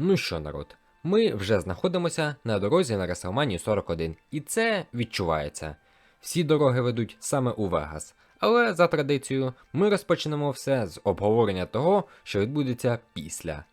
Ну що, народ, ми вже знаходимося на дорозі на WrestleMania 41, і це відчувається. Всі дороги ведуть саме у Вегас. Але за традицією ми розпочнемо все з обговорення того, що відбудеться після.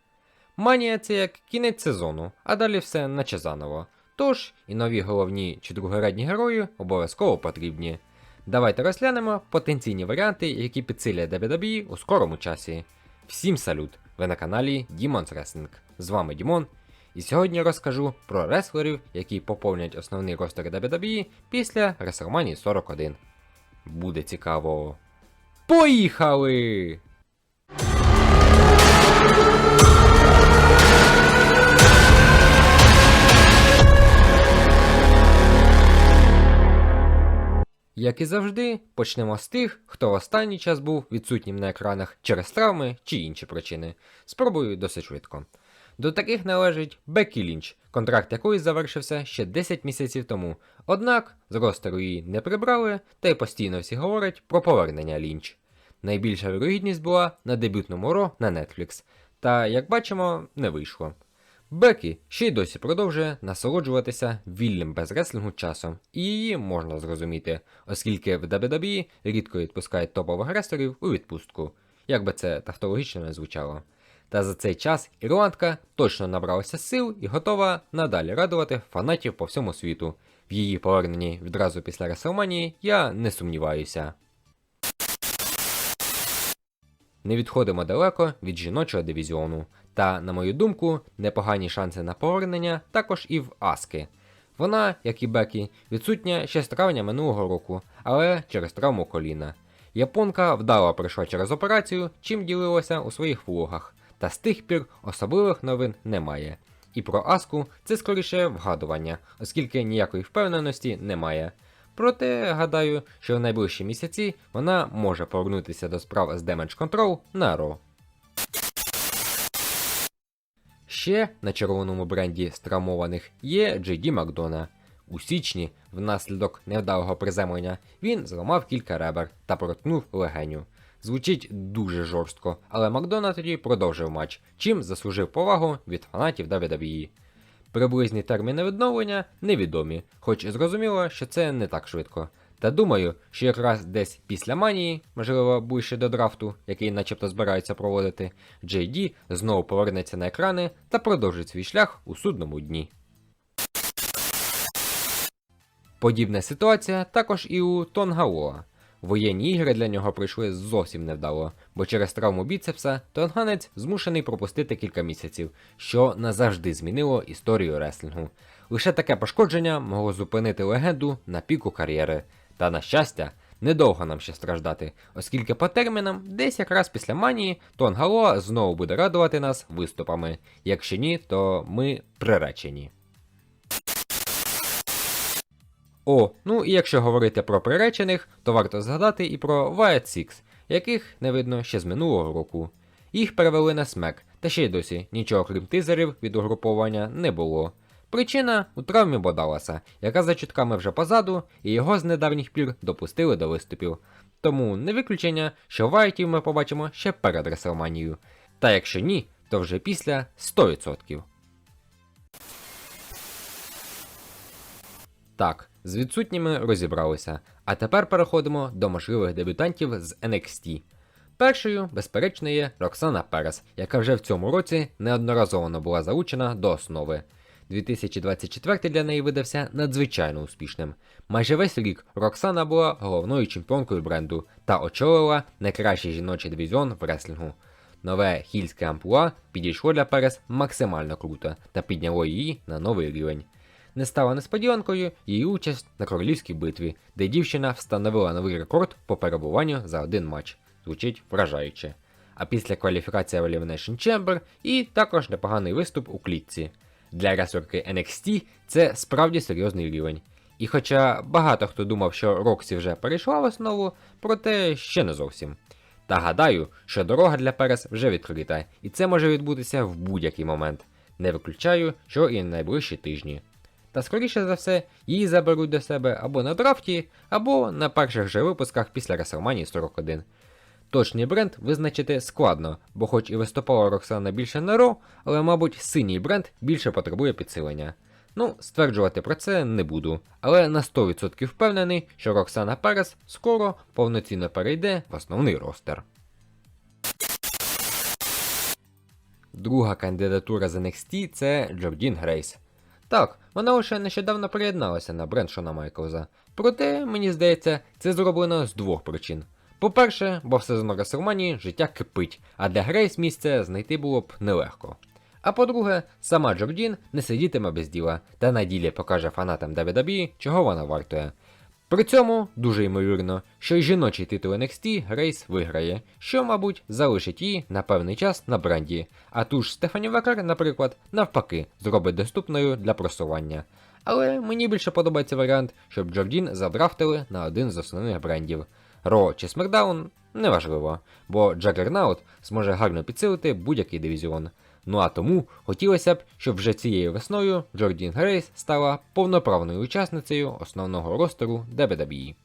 Манія це як кінець сезону, а далі все наче заново. Тож і нові головні чи другорядні герої обов'язково потрібні. Давайте розглянемо потенційні варіанти, які підсилять WWE у скорому часі. Всім салют! Ви на каналі Demon's Wrestling. З вами Дімон, і сьогодні розкажу про реслерів, які поповнять основний ростер WWE після WrestleMania 41. Буде цікаво. Поїхали! Як і завжди, почнемо з тих, хто в останній час був відсутнім на екранах через травми чи інші причини. Спробую досить швидко. До таких належить Бекі Лінч, контракт якої завершився ще 10 місяців тому. Однак з ростеру її не прибрали, та й постійно всі говорять про повернення Лінч. Найбільша вірогідність була на дебютному Ро на Netflix, та, як бачимо, не вийшло. Бекі ще й досі продовжує насолоджуватися вільним без реслінгу часом, і її можна зрозуміти, оскільки в WWE рідко відпускають топових рестлерів у відпустку, як би це тавтологічно не звучало. Та за цей час ірландка точно набралася сил і готова надалі радувати фанатів по всьому світу. В її поверненні відразу після Реселманії я не сумніваюся. Не відходимо далеко від жіночого дивізіону. Та, на мою думку, непогані шанси на повернення також і в Аски. Вона, як і Бекі, відсутня ще з травня минулого року, але через травму коліна. Японка вдало пройшла через операцію, чим ділилася у своїх влогах, та з тих пір особливих новин немає. І про Аску це скоріше вгадування, оскільки ніякої впевненості немає. Проте гадаю, що в найближчі місяці вона може повернутися до справ з Damage Control на Raw. Ще на червоному бренді стравмованих є Джей Макдона. У січні, внаслідок невдалого приземлення, він зламав кілька ребер та проткнув легеню. Звучить дуже жорстко, але Макдона тоді продовжив матч, чим заслужив повагу від фанатів WWE. Приблизні терміни відновлення невідомі, хоч зрозуміло, що це не так швидко. Та думаю, що якраз десь після манії, можливо, ближче до драфту, який начебто збираються проводити, JD знову повернеться на екрани та продовжить свій шлях у судному дні. Подібна ситуація також і у Тонгалоа. Воєнні ігри для нього пройшли зовсім невдало, бо через травму біцепса тонганець змушений пропустити кілька місяців, що назавжди змінило історію реслінгу. Лише таке пошкодження могло зупинити легенду на піку кар'єри. Та на щастя, недовго нам ще страждати, оскільки по термінам, десь якраз після манії, Тонгалоа знову буде радувати нас виступами. Якщо ні, то ми приречені. О, ну і якщо говорити про приречених, то варто згадати і про Wyatt Six, яких не видно ще з минулого року. Їх перевели на смек, та ще й досі нічого крім тизерів від угруповання не було. Причина у травмі Бодаласа, яка за чутками вже позаду, і його з недавніх пір допустили до виступів. Тому не виключення, що Вайтів ми побачимо ще перед Реселманією. Та якщо ні, то вже після 100%. Так, з відсутніми розібралися. А тепер переходимо до можливих дебютантів з NXT. Першою, безперечно, є Роксана Перес, яка вже в цьому році неодноразово була залучена до основи. 2024 для неї видався надзвичайно успішним. Майже весь рік Роксана була головною чемпіонкою бренду та очолила найкращий жіночий дивізіон в реслінгу. Нове хільське амплуа підійшло для Перес максимально круто та підняло її на новий рівень. Не стала несподіванкою її участь на королівській битві, де дівчина встановила новий рекорд по перебуванню за один матч. Звучить вражаюче. А після кваліфікації в Elimination Chamber і також непоганий виступ у клітці. Для ресурки NXT це справді серйозний рівень. І хоча багато хто думав, що Роксі вже перейшла в основу, проте ще не зовсім. Та гадаю, що дорога для Перес вже відкрита, і це може відбутися в будь-який момент. Не виключаю, що і на найближчі тижні. Та скоріше за все, її заберуть до себе або на драфті, або на перших же випусках після WrestleMania 41. Точний бренд визначити складно, бо хоч і виступала Роксана більше на Ро, але, мабуть, синій бренд більше потребує підсилення. Ну, стверджувати про це не буду, але на 100% впевнений, що Роксана Перес скоро повноцінно перейде в основний ростер. Друга кандидатура з NXT це Джордін Грейс. Так, вона лише нещодавно приєдналася на бренд Шона Майклза. Проте, мені здається, це зроблено з двох причин. По-перше, бо в сезон Реслманії життя кипить, а для Грейс місце знайти було б нелегко. А по-друге, сама Джордін не сидітиме без діла та на ділі покаже фанатам WWE, чого вона вартує. При цьому дуже ймовірно, що й жіночий титул NXT Грейс виграє, що, мабуть, залишить її на певний час на бренді, а ту ж Стефані Векер, наприклад, навпаки, зробить доступною для просування. Але мені більше подобається варіант, щоб Джордін задрафтили на один з основних брендів. Ро чи Смакдаун неважливо, бо Джагернаут зможе гарно підсилити будь-який дивізіон. Ну а тому хотілося б, щоб вже цією весною Джордін Грейс стала повноправною учасницею основного ростеру WWE.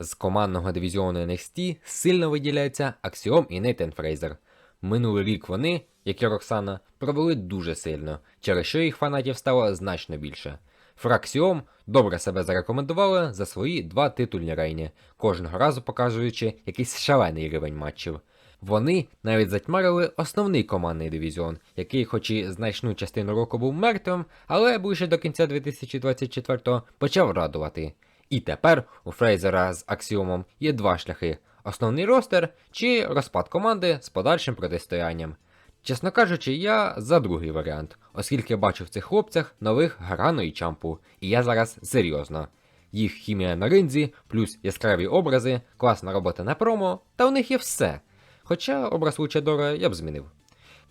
З командного дивізіону NXT сильно виділяється Аксіом і Нейтан Фрейзер. Минулий рік вони, як і Роксана, провели дуже сильно, через що їх фанатів стало значно більше. Фраксіом добре себе зарекомендували за свої два титульні рейні, кожного разу показуючи якийсь шалений рівень матчів. Вони навіть затьмарили основний командний дивізіон, який, хоч і значну частину року був мертвим, але ближче до кінця 2024-го почав радувати. І тепер у Фрейзера з Аксіомом є два шляхи: основний ростер чи розпад команди з подальшим протистоянням. Чесно кажучи, я за другий варіант, оскільки бачу в цих хлопцях нових Гарану і Чампу, і я зараз серйозно. Їх хімія на ринзі, плюс яскраві образи, класна робота на промо, та у них є все. Хоча образ Лучадора я б змінив.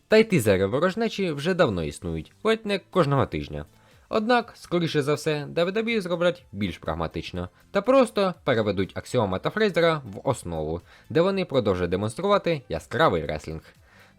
Та й тизери ворожнечі вже давно існують, ледь не кожного тижня. Однак, скоріше за все, WWE зроблять більш прагматично та просто переведуть Аксіома та Фрейзера в основу, де вони продовжують демонструвати яскравий реслінг.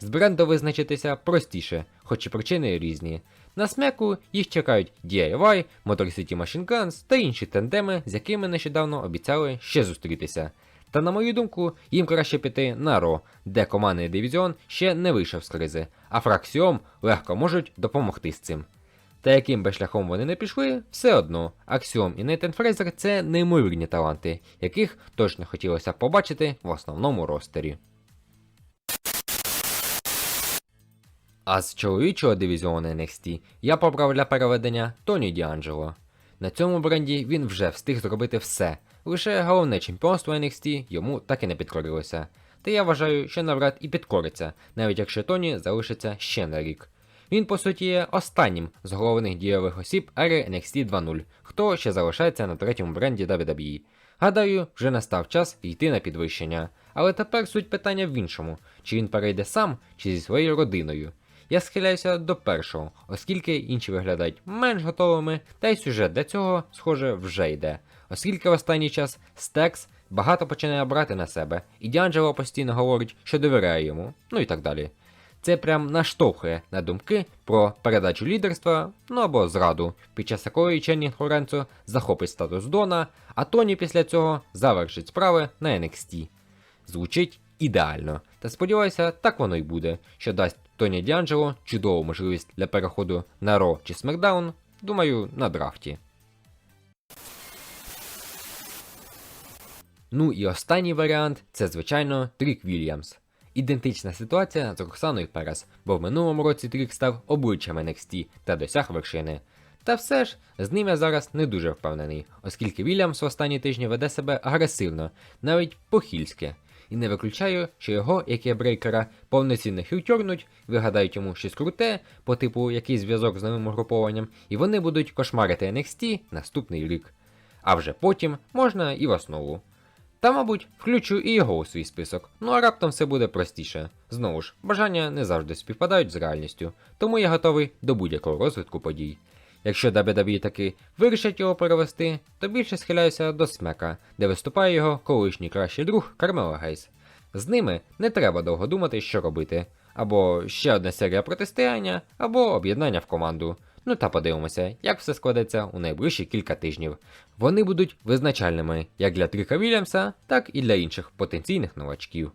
З бренду визначитися простіше, хоч і причини різні. На смеку їх чекають DIY, Motor City Machine Guns та інші тендеми, з якими нещодавно обіцяли ще зустрітися. Та на мою думку, їм краще піти на Ро, де командний дивізіон ще не вийшов з кризи, а фраксіом легко можуть допомогти з цим. Та яким би шляхом вони не пішли, все одно Аксіом і Нейтан Фрейзер це неймовірні таланти, яких точно хотілося побачити в основному ростері. А з чоловічого дивізіону NXT я побрав для переведення Тоні Діанджело. На цьому бренді він вже встиг зробити все, лише головне чемпіонство NXT йому так і не підкорилося. Та я вважаю, що навряд і підкориться, навіть якщо Тоні залишиться ще на рік. Він, по суті, є останнім з головних дієвих осіб ери NXT 2.0, хто ще залишається на третьому бренді WWE. Гадаю, вже настав час йти на підвищення. Але тепер суть питання в іншому: чи він перейде сам, чи зі своєю родиною. Я схиляюся до першого, оскільки інші виглядають менш готовими, та й сюжет для цього, схоже, вже йде. Оскільки в останній час Стекс багато починає брати на себе, і Діанджело постійно говорить, що довіряє йому, ну і так далі. Це прям наштовхує на думки про передачу лідерства, ну або зраду, під час якої Ченнінг Лоренцо захопить статус Дона, а Тоні після цього завершить справи на NXT. Звучить ідеально, та сподіваюся, так воно й буде, що дасть Тоні Діанджело чудову можливість для переходу на Ро чи Смакдаун, думаю, на драфті. Ну і останній варіант це, звичайно, Трік Вільямс. Ідентична ситуація з Роксаною Перес, бо в минулому році Трік став обличчям NXT та досяг вершини. Та все ж, з ним я зараз не дуже впевнений, оскільки Вільямс в останні тижні веде себе агресивно, навіть похильськи. І не виключаю, що його, як і брейкера, повноцінно хілтюрнуть, вигадають йому щось круте, по типу якийсь зв'язок з новим угрупованням, і вони будуть кошмарити NXT наступний рік. А вже потім можна і в основу. Та, мабуть, включу і його у свій список, ну а раптом все буде простіше. Знову ж, бажання не завжди співпадають з реальністю, тому я готовий до будь-якого розвитку подій. Якщо WWE таки вирішать його перевести, то більше схиляюся до смека, де виступає його колишній кращий друг Кармела Гейс. З ними не треба довго думати, що робити. Або ще одна серія протистояння, або об'єднання в команду. Ну та подивимося, як все складеться у найближчі кілька тижнів. Вони будуть визначальними як для Тріка Вільямса, так і для інших потенційних новачків.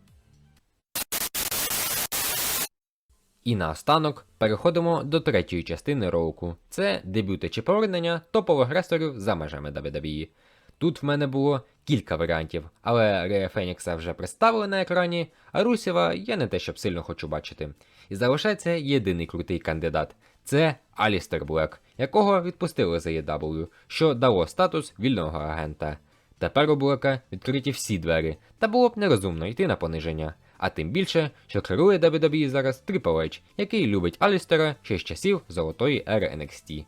І наостанок переходимо до третьої частини ролику. Це дебюти чи повернення топових ресторів за межами WWE. Тут в мене було кілька варіантів, але Рея Фенікса вже представили на екрані, а Русєва я не те щоб сильно хочу бачити. І залишається єдиний крутий кандидат це Алістер Блек, якого відпустили за EW, що дало статус вільного агента. Тепер у Блека відкриті всі двері, та було б нерозумно йти на пониження. А тим більше, що керує WWE зараз Triple H, який любить Алістера ще з часів золотої ери NXT.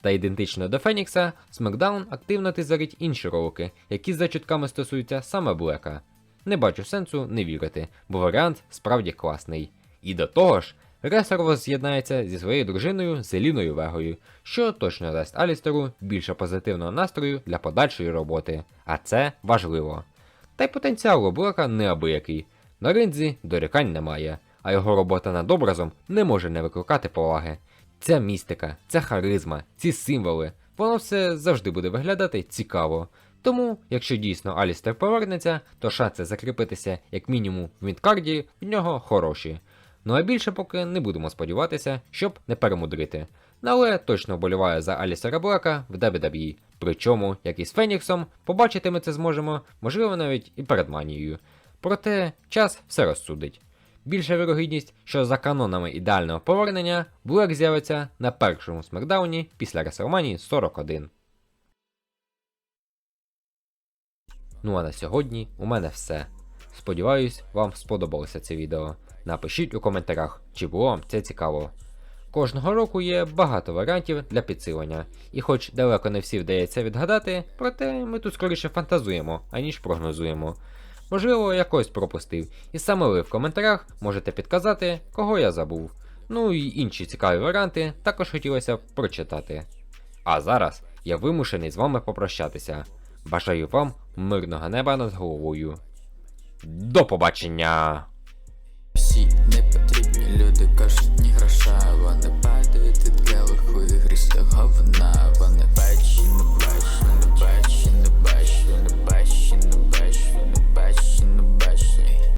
Та ідентично до Фенікса, SmackDown активно тизарить інші ролики, які за чутками стосуються саме Блека. Не бачу сенсу не вірити, бо варіант справді класний. І до того ж, Ресер воз'єднається зі своєю дружиною Зеліною Вегою, що точно дасть Алістеру більше позитивного настрою для подальшої роботи, а це важливо. Та й потенціал у Блека неабиякий. На ринзі дорікань немає, а його робота над образом не може не викликати поваги. Ця містика, ця харизма, ці символи, воно все завжди буде виглядати цікаво. Тому, якщо дійсно Алістер повернеться, то шанси закріпитися як мінімум в мідкарді в нього хороші. Ну а більше поки не будемо сподіватися, щоб не перемудрити. Ну, Але точно вболіваю за Алістера Блека в WWE. Причому, як і з Феніксом, побачити ми це зможемо, можливо, навіть і перед манією. Проте час все розсудить. Більша вірогідність, що за канонами ідеального повернення Блек з'явиться на першому смакдауні після WrestleMania 41. Ну а на сьогодні у мене все. Сподіваюсь, вам сподобалося це відео. Напишіть у коментарях, чи було вам це цікаво. Кожного року є багато варіантів для підсилення, і хоч далеко не всі вдається відгадати, проте ми тут скоріше фантазуємо, аніж прогнозуємо. Можливо, я когось пропустив, і саме ви в коментарях можете підказати, кого я забув. Ну і інші цікаві варіанти також хотілося б прочитати. А зараз я вимушений з вами попрощатися. Бажаю вам мирного неба над головою. До побачення! Всі непотрібні люди кажуть, ні гроша, вони падають від келиху і грізь говна.